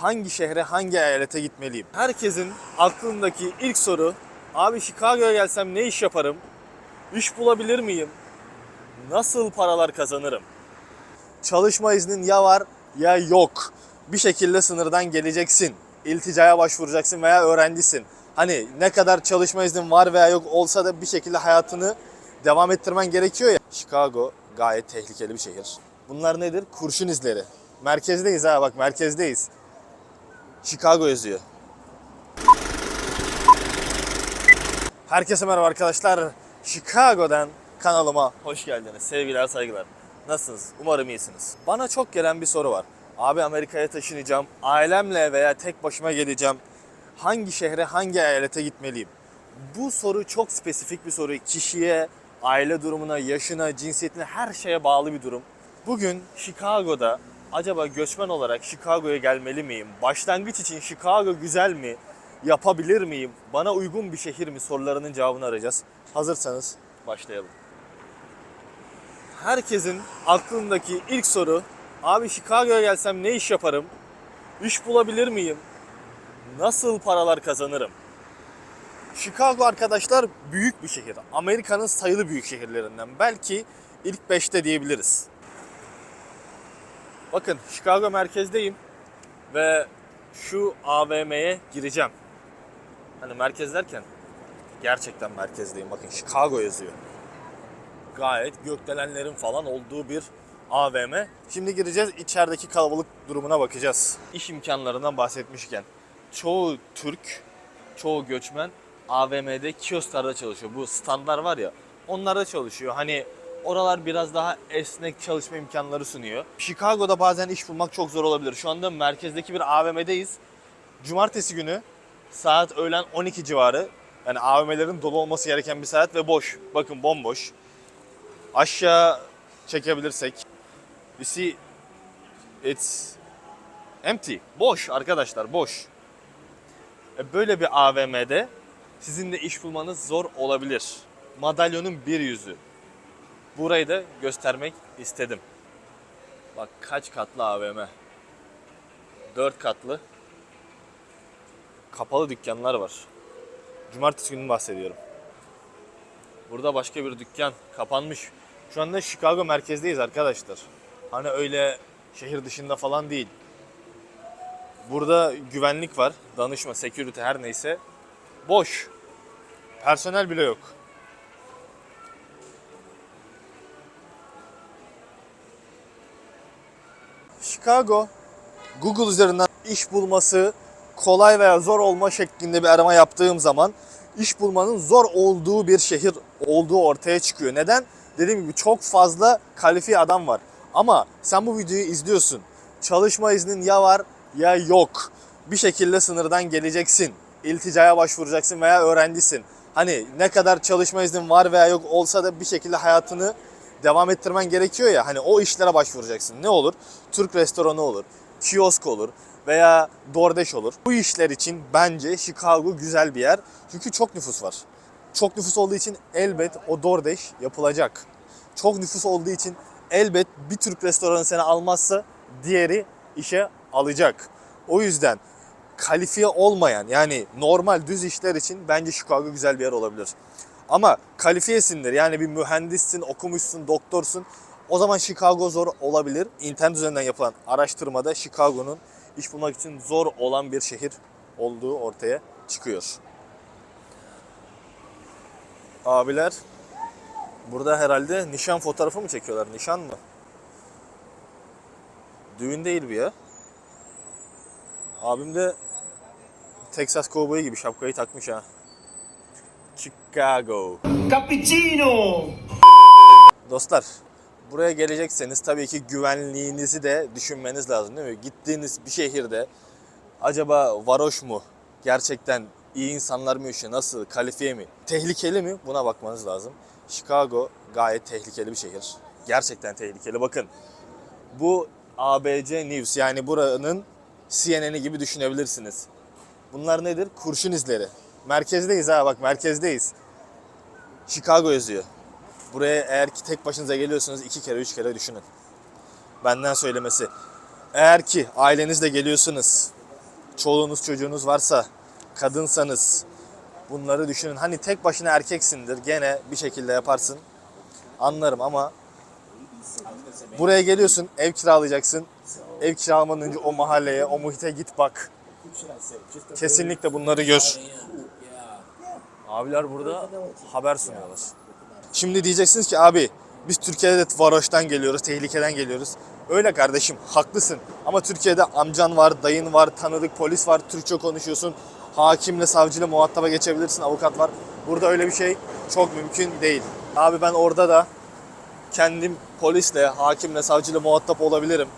Hangi şehre, hangi eyalete gitmeliyim? Herkesin aklındaki ilk soru, abi Chicago'ya gelsem ne iş yaparım? İş bulabilir miyim? Nasıl paralar kazanırım? Çalışma iznin ya var ya yok. Bir şekilde sınırdan geleceksin. İlticaya başvuracaksın veya öğrencisin. Hani ne kadar çalışma iznin var veya yok olsa da bir şekilde hayatını devam ettirmen gerekiyor ya. Chicago gayet tehlikeli bir şehir. Bunlar nedir? Kurşun izleri. Merkezdeyiz ha bak merkezdeyiz. Chicago yazıyor. Herkese merhaba arkadaşlar. Chicago'dan kanalıma hoş geldiniz. Sevgiler, saygılar. Nasılsınız? Umarım iyisiniz. Bana çok gelen bir soru var. Abi Amerika'ya taşınacağım. Ailemle veya tek başıma geleceğim. Hangi şehre, hangi eyalete gitmeliyim? Bu soru çok spesifik bir soru. Kişiye, aile durumuna, yaşına, cinsiyetine her şeye bağlı bir durum. Bugün Chicago'da acaba göçmen olarak Chicago'ya gelmeli miyim? Başlangıç için Chicago güzel mi? Yapabilir miyim? Bana uygun bir şehir mi? Sorularının cevabını arayacağız. Hazırsanız başlayalım. Herkesin aklındaki ilk soru abi Chicago'ya gelsem ne iş yaparım? İş bulabilir miyim? Nasıl paralar kazanırım? Chicago arkadaşlar büyük bir şehir. Amerika'nın sayılı büyük şehirlerinden. Belki ilk 5'te diyebiliriz. Bakın Chicago merkezdeyim ve şu AVM'ye gireceğim. Hani merkez derken gerçekten merkezdeyim. Bakın Chicago yazıyor. Gayet gökdelenlerin falan olduğu bir AVM. Şimdi gireceğiz içerideki kalabalık durumuna bakacağız. İş imkanlarından bahsetmişken çoğu Türk, çoğu göçmen AVM'de kiosklarda çalışıyor. Bu standlar var ya onlarda çalışıyor. Hani oralar biraz daha esnek çalışma imkanları sunuyor. Chicago'da bazen iş bulmak çok zor olabilir. Şu anda merkezdeki bir AVM'deyiz. Cumartesi günü saat öğlen 12 civarı. Yani AVM'lerin dolu olması gereken bir saat ve boş. Bakın bomboş. Aşağı çekebilirsek. You see it's empty. Boş arkadaşlar boş. E, Böyle bir AVM'de sizin de iş bulmanız zor olabilir. Madalyonun bir yüzü. Burayı da göstermek istedim. Bak kaç katlı AVM. 4 katlı. Kapalı dükkanlar var. Cumartesi günü bahsediyorum. Burada başka bir dükkan kapanmış. Şu anda Chicago merkezdeyiz arkadaşlar. Hani öyle şehir dışında falan değil. Burada güvenlik var. Danışma, security her neyse. Boş. Personel bile yok. Chicago Google üzerinden iş bulması kolay veya zor olma şeklinde bir arama yaptığım zaman iş bulmanın zor olduğu bir şehir olduğu ortaya çıkıyor. Neden? Dediğim gibi çok fazla kalifiye adam var. Ama sen bu videoyu izliyorsun. Çalışma iznin ya var ya yok. Bir şekilde sınırdan geleceksin. İlticaya başvuracaksın veya öğrencisin. Hani ne kadar çalışma iznin var veya yok olsa da bir şekilde hayatını devam ettirmen gerekiyor ya. Hani o işlere başvuracaksın. Ne olur? Türk restoranı olur, kiosk olur veya DoorDash olur. Bu işler için bence Chicago güzel bir yer. Çünkü çok nüfus var. Çok nüfus olduğu için elbet o DoorDash yapılacak. Çok nüfus olduğu için elbet bir Türk restoranı seni almazsa diğeri işe alacak. O yüzden kalifiye olmayan yani normal düz işler için bence Chicago güzel bir yer olabilir. Ama kalifiyesindir yani bir mühendissin, okumuşsun, doktorsun o zaman Chicago zor olabilir. İnternet üzerinden yapılan araştırmada Chicago'nun iş bulmak için zor olan bir şehir olduğu ortaya çıkıyor. Abiler burada herhalde nişan fotoğrafı mı çekiyorlar? Nişan mı? Düğün değil bu ya. Abim de Texas Cowboy gibi şapkayı takmış ha. Chicago. Cappuccino! Dostlar buraya gelecekseniz tabii ki güvenliğinizi de düşünmeniz lazım değil mi? Gittiğiniz bir şehirde acaba varoş mu? Gerçekten iyi insanlar mı yaşıyor? Nasıl? Kalifiye mi? Tehlikeli mi? Buna bakmanız lazım. Chicago gayet tehlikeli bir şehir. Gerçekten tehlikeli. Bakın bu ABC News yani buranın CNN'i gibi düşünebilirsiniz. Bunlar nedir? Kurşun izleri. Merkezdeyiz ha bak merkezdeyiz. Chicago yazıyor. Buraya eğer ki tek başınıza geliyorsanız iki kere üç kere düşünün. Benden söylemesi. Eğer ki ailenizle geliyorsunuz çoluğunuz çocuğunuz varsa, kadınsanız bunları düşünün. Hani tek başına erkeksindir gene bir şekilde yaparsın. Anlarım ama buraya geliyorsun, ev kiralayacaksın. Ev kiralamadan önce o mahalleye, o muhite git bak. Kesinlikle bunları gör. Abiler burada haber sunuyorlar. Şimdi diyeceksiniz ki abi biz Türkiye'de de varoştan geliyoruz, tehlikeden geliyoruz. Öyle kardeşim haklısın. Ama Türkiye'de amcan var, dayın var, tanıdık polis var, Türkçe konuşuyorsun. Hakimle, savcıyla muhataba geçebilirsin, avukat var. Burada öyle bir şey çok mümkün değil. Abi ben orada da kendim polisle, hakimle, savcıyla muhatap olabilirim.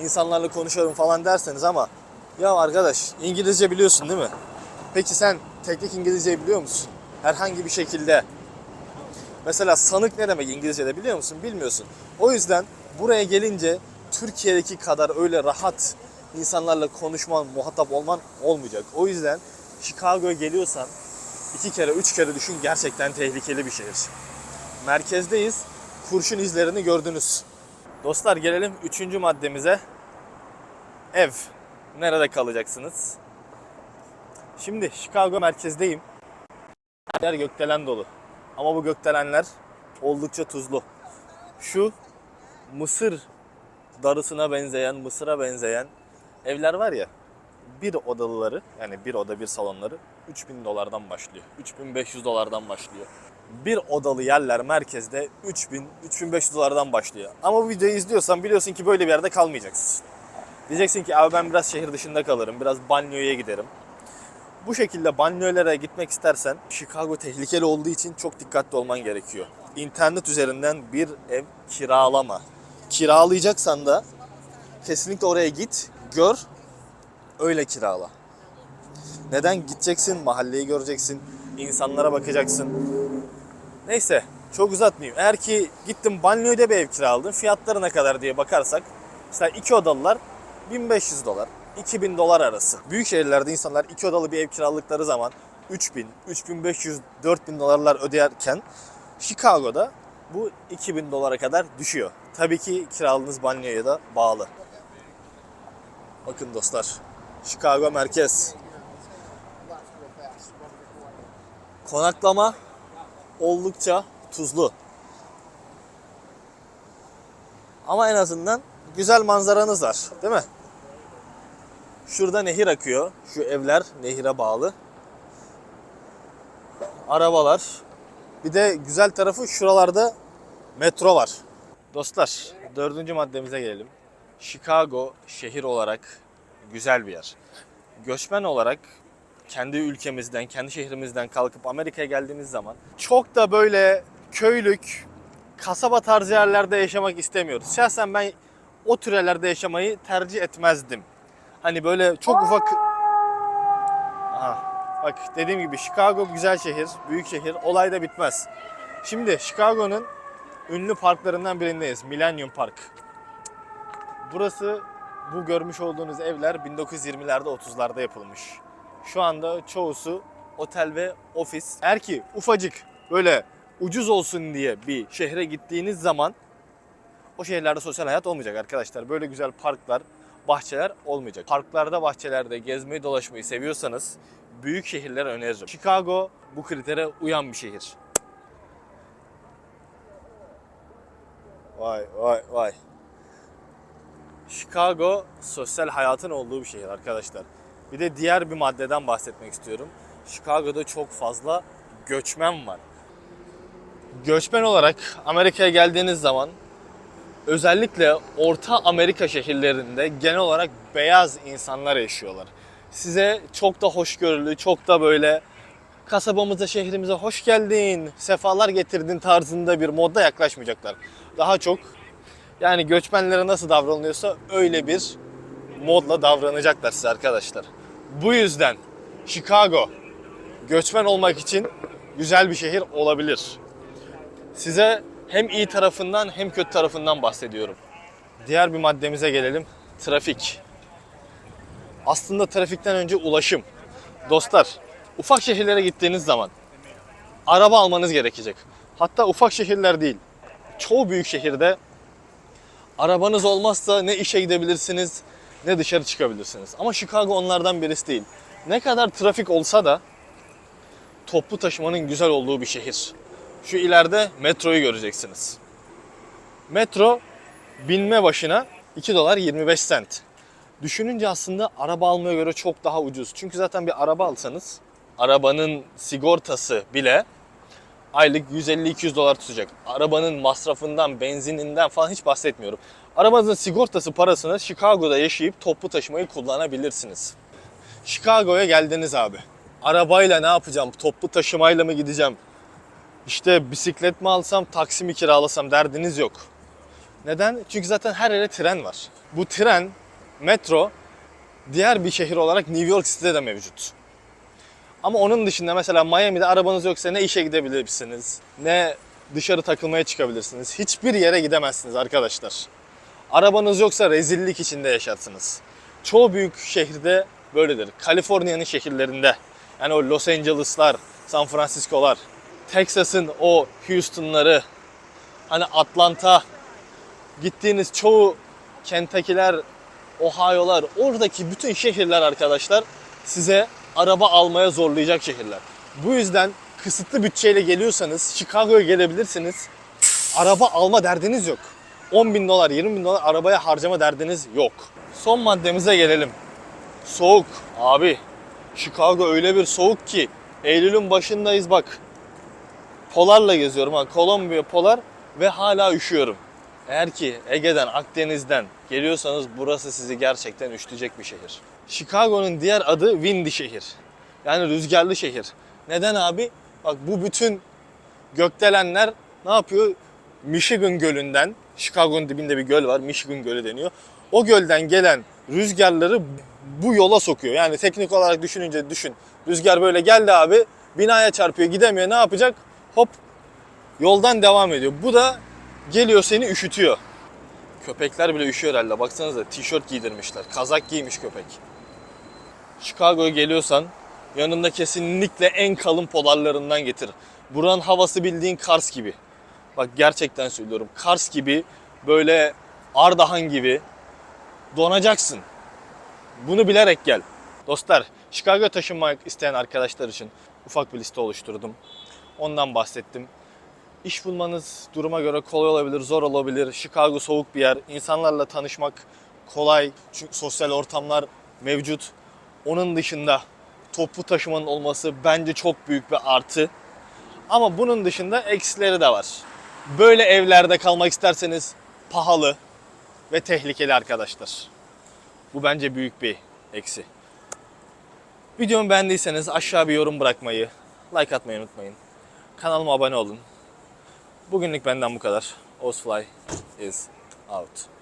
İnsanlarla konuşuyorum falan derseniz ama ya arkadaş İngilizce biliyorsun değil mi? Peki sen teknik İngilizceyi biliyor musun? Herhangi bir şekilde Mesela sanık ne demek İngilizce'de biliyor musun? Bilmiyorsun. O yüzden buraya gelince Türkiye'deki kadar öyle rahat insanlarla konuşman, muhatap olman olmayacak. O yüzden Chicago'ya geliyorsan iki kere, üç kere düşün gerçekten tehlikeli bir şehir. Merkezdeyiz. Kurşun izlerini gördünüz. Dostlar gelelim üçüncü maddemize. Ev. Nerede kalacaksınız? Şimdi Chicago merkezdeyim. Her yer gökdelen dolu. Ama bu gökdelenler oldukça tuzlu. Şu mısır darısına benzeyen, mısıra benzeyen evler var ya. Bir odalıları yani bir oda bir salonları 3000 dolardan başlıyor. 3500 dolardan başlıyor. Bir odalı yerler merkezde 3000 3500 dolardan başlıyor. Ama bu videoyu izliyorsan biliyorsun ki böyle bir yerde kalmayacaksın. Diyeceksin ki abi ben biraz şehir dışında kalırım, biraz banyoya giderim. Bu şekilde banyolara gitmek istersen Chicago tehlikeli olduğu için çok dikkatli olman gerekiyor. İnternet üzerinden bir ev kiralama. Kiralayacaksan da kesinlikle oraya git, gör, öyle kirala. Neden gideceksin, mahalleyi göreceksin, insanlara bakacaksın. Neyse, çok uzatmayayım. Eğer ki gittim banyoda bir ev kiraladın, fiyatları ne kadar diye bakarsak, mesela iki odalılar 1500 dolar, 2000 dolar arası. Büyük şehirlerde insanlar iki odalı bir ev kiraladıkları zaman 3000, 3500, 4000 dolarlar öderken Chicago'da bu 2000 dolara kadar düşüyor. Tabii ki kiraladığınız banyoya da bağlı. Bakın dostlar, Chicago merkez. Konaklama oldukça tuzlu. Ama en azından güzel manzaranız var, değil mi? Şurada nehir akıyor. Şu evler nehire bağlı. Arabalar. Bir de güzel tarafı şuralarda metro var. Dostlar dördüncü maddemize gelelim. Chicago şehir olarak güzel bir yer. Göçmen olarak kendi ülkemizden, kendi şehrimizden kalkıp Amerika'ya geldiğimiz zaman çok da böyle köylük, kasaba tarzı yerlerde yaşamak istemiyoruz. Şahsen ben o tür yaşamayı tercih etmezdim. Hani böyle çok ufak... Aha, bak dediğim gibi Chicago güzel şehir, büyük şehir. Olay da bitmez. Şimdi Chicago'nun ünlü parklarından birindeyiz. Millennium Park. Burası bu görmüş olduğunuz evler 1920'lerde 30'larda yapılmış. Şu anda çoğusu otel ve ofis. Eğer ki ufacık böyle ucuz olsun diye bir şehre gittiğiniz zaman o şehirlerde sosyal hayat olmayacak arkadaşlar. Böyle güzel parklar, bahçeler olmayacak. Parklarda, bahçelerde gezmeyi, dolaşmayı seviyorsanız büyük şehirleri öneririm. Chicago bu kritere uyan bir şehir. Vay vay vay. Chicago sosyal hayatın olduğu bir şehir arkadaşlar. Bir de diğer bir maddeden bahsetmek istiyorum. Chicago'da çok fazla göçmen var. Göçmen olarak Amerika'ya geldiğiniz zaman özellikle Orta Amerika şehirlerinde genel olarak beyaz insanlar yaşıyorlar. Size çok da hoşgörülü, çok da böyle kasabamıza, şehrimize hoş geldin, sefalar getirdin tarzında bir modda yaklaşmayacaklar. Daha çok yani göçmenlere nasıl davranılıyorsa öyle bir modla davranacaklar size arkadaşlar. Bu yüzden Chicago göçmen olmak için güzel bir şehir olabilir. Size hem iyi tarafından hem kötü tarafından bahsediyorum. Diğer bir maddemize gelelim. Trafik. Aslında trafikten önce ulaşım. Dostlar, ufak şehirlere gittiğiniz zaman araba almanız gerekecek. Hatta ufak şehirler değil. Çoğu büyük şehirde arabanız olmazsa ne işe gidebilirsiniz, ne dışarı çıkabilirsiniz. Ama Chicago onlardan birisi değil. Ne kadar trafik olsa da toplu taşımanın güzel olduğu bir şehir. Şu ileride metroyu göreceksiniz. Metro binme başına 2 dolar 25 sent. Düşününce aslında araba almaya göre çok daha ucuz. Çünkü zaten bir araba alsanız arabanın sigortası bile aylık 150-200 dolar tutacak. Arabanın masrafından, benzininden falan hiç bahsetmiyorum. Arabanızın sigortası parasını Chicago'da yaşayıp toplu taşımayı kullanabilirsiniz. Chicago'ya geldiniz abi. Arabayla ne yapacağım? Toplu taşımayla mı gideceğim? İşte bisiklet mi alsam, taksi mi kiralasam derdiniz yok. Neden? Çünkü zaten her yere tren var. Bu tren, metro diğer bir şehir olarak New York City'de de mevcut. Ama onun dışında mesela Miami'de arabanız yoksa ne işe gidebilirsiniz, ne dışarı takılmaya çıkabilirsiniz. Hiçbir yere gidemezsiniz arkadaşlar. Arabanız yoksa rezillik içinde yaşarsınız. Çoğu büyük şehirde böyledir. Kaliforniya'nın şehirlerinde yani o Los Angeles'lar, San Francisco'lar, Texas'ın o Houston'ları, hani Atlanta, gittiğiniz çoğu Kentucky'ler, Ohio'lar, oradaki bütün şehirler arkadaşlar size araba almaya zorlayacak şehirler. Bu yüzden kısıtlı bütçeyle geliyorsanız Chicago'ya gelebilirsiniz. Araba alma derdiniz yok. 10 bin dolar, 20 bin dolar arabaya harcama derdiniz yok. Son maddemize gelelim. Soğuk. Abi Chicago öyle bir soğuk ki Eylül'ün başındayız bak. Polarla geziyorum ha. Kolombiya polar ve hala üşüyorum. Eğer ki Ege'den, Akdeniz'den geliyorsanız burası sizi gerçekten üşütecek bir şehir. Chicago'nun diğer adı windy şehir. Yani rüzgarlı şehir. Neden abi? Bak bu bütün gökdelenler ne yapıyor? Michigan Gölü'nden, Chicago'nun dibinde bir göl var, Michigan Gölü deniyor. O gölden gelen rüzgarları bu yola sokuyor. Yani teknik olarak düşününce düşün. Rüzgar böyle geldi abi, binaya çarpıyor, gidemiyor. Ne yapacak? Hop yoldan devam ediyor. Bu da geliyor seni üşütüyor. Köpekler bile üşüyor herhalde. Baksanıza tişört giydirmişler. Kazak giymiş köpek. Chicago'ya geliyorsan yanında kesinlikle en kalın polarlarından getir. Buranın havası bildiğin Kars gibi. Bak gerçekten söylüyorum. Kars gibi böyle Ardahan gibi donacaksın. Bunu bilerek gel. Dostlar, Chicago'ya taşınmak isteyen arkadaşlar için ufak bir liste oluşturdum. Ondan bahsettim. İş bulmanız duruma göre kolay olabilir, zor olabilir. Chicago soğuk bir yer. İnsanlarla tanışmak kolay. Çünkü sosyal ortamlar mevcut. Onun dışında toplu taşımanın olması bence çok büyük bir artı. Ama bunun dışında eksileri de var. Böyle evlerde kalmak isterseniz pahalı ve tehlikeli arkadaşlar. Bu bence büyük bir eksi. Videomu beğendiyseniz aşağı bir yorum bırakmayı, like atmayı unutmayın. Kanalıma abone olun. Bugünlük benden bu kadar. Ozfly is out.